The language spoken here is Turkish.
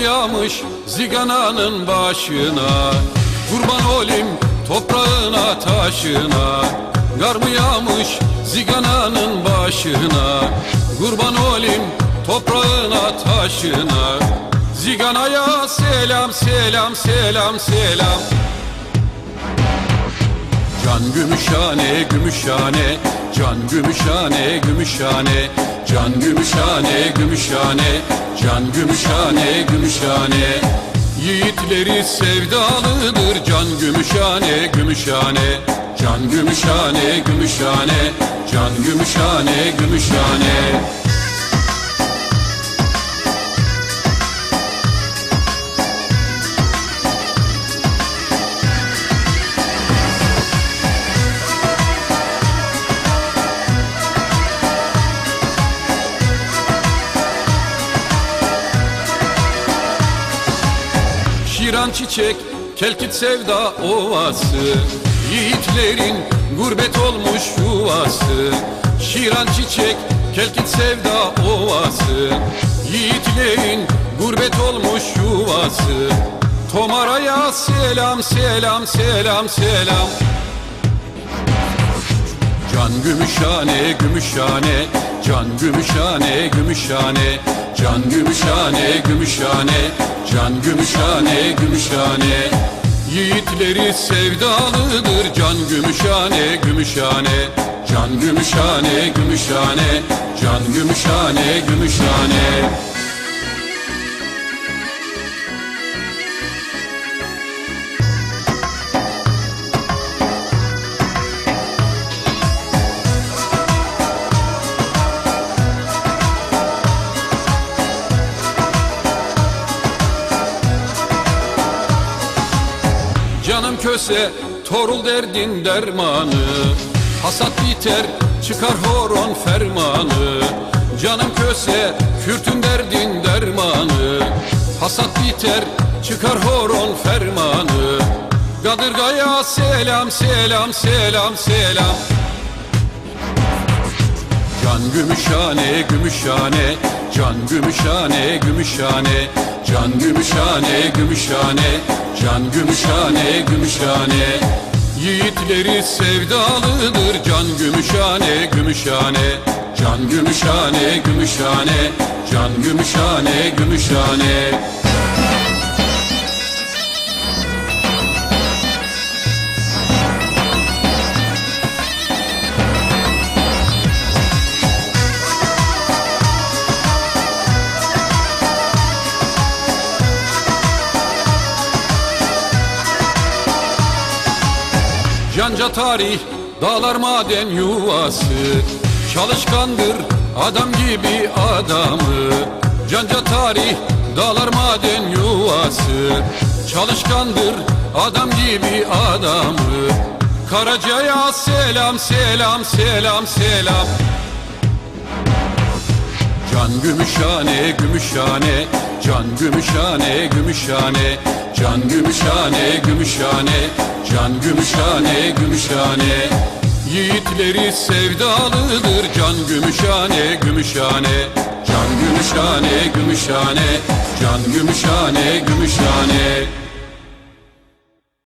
yağmış zigananın başına. Kurban olayım toprağına taşına. Gar mı yağmış zigananın başına? Kurban olayım toprağına taşına. Ziganaya selam selam selam selam. Can gümüşhane gümüşhane. Can gümüşhane gümüşhane Can gümüşhane gümüşhane. Can gümüşhane gümüşhane. Yiğitleri sevdalıdır Can gümüşhane gümüşhane. Can gümüşhane gümüşhane. Can gümüşhane gümüşhane Şiran çiçek, kelkit sevda ovası. Yiğitlerin gurbet olmuş yuvası. Şiran çiçek, kelkit sevda ovası. Yiğitlerin gurbet olmuş yuvası. Tomaraya selam selam selam selam. Can gümüşhane gümüşhane. Can gümüşhane gümüşhane Can gümüşhane gümüşhane. Can gümüşhane gümüşhane. Yiğitleri sevdalıdır. Can gümüşhane gümüşhane. Can gümüşhane gümüşhane. Can gümüşhane gümüşhane köse torul derdin dermanı. Hasat biter çıkar horon fermanı. Canım köse kürtün derdin dermanı. Hasat biter çıkar horon fermanı. Kadırgaya selam selam selam selam. Can gümüşhane gümüşhane Can gümüşhane gümüşhane. Can gümüşhane gümüşhane. Can gümüşhane gümüşhane. Yiğitleri sevdalıdır. Can gümüşhane gümüşhane. Can gümüşhane gümüşhane. Can gümüşhane gümüşhane Canca tarih dağlar maden yuvası. Çalışkandır adam gibi adamı. Canca tarih dağlar maden yuvası. Çalışkandır adam gibi adamı. Karacaya selam selam selam selam. Can gümüşhane gümüşhane Can gümüşhane gümüşhane. Can gümüşhane gümüşhane. Can gümüşhane gümüşhane. Yiğitleri sevdalıdır. Can gümüşhane gümüşhane. Can gümüşhane gümüşhane. Can gümüşhane gümüşhane